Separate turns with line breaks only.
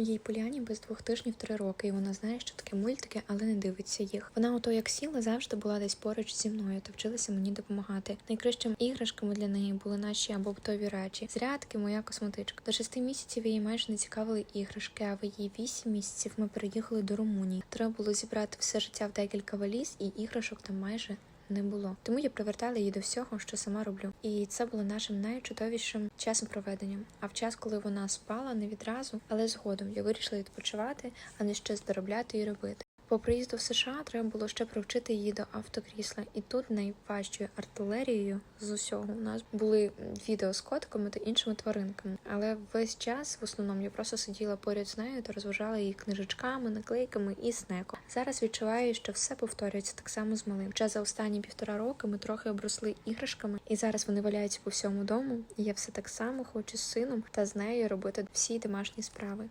Моїй Поляні без двох тижнів три роки, і вона знає, що таке мультики, але не дивиться їх. Вона ото як сіла, завжди була десь поруч зі мною та вчилася мені допомагати. Найкращими іграшками для неї були наші або побутові речі, зрядки, моя косметичка. До шести місяців її майже не цікавили іграшки, а в її вісім місяців ми переїхали до Румунії. Треба було зібрати все життя в декілька валіз, і іграшок там майже не було. Тому я привертала її до всього, що сама роблю. І це було нашим найчудовішим часом проведенням. А в час, коли вона спала, не відразу, але згодом я вирішила відпочивати, а не щось доробляти і робити. По приїзду в США треба було ще привчити її до автокрісла, і тут найважчою артилерією з усього у нас були відео з котиками та іншими тваринками. Але весь час в основному я просто сиділа поряд з нею та розважала її книжечками, наклейками і снеком. Зараз відчуваю, що все повторюється так само з малим. Вже за останні півтора роки ми трохи обросли іграшками, і зараз вони валяються по всьому дому. І я все так само хочу з сином та з нею робити всі домашні справи.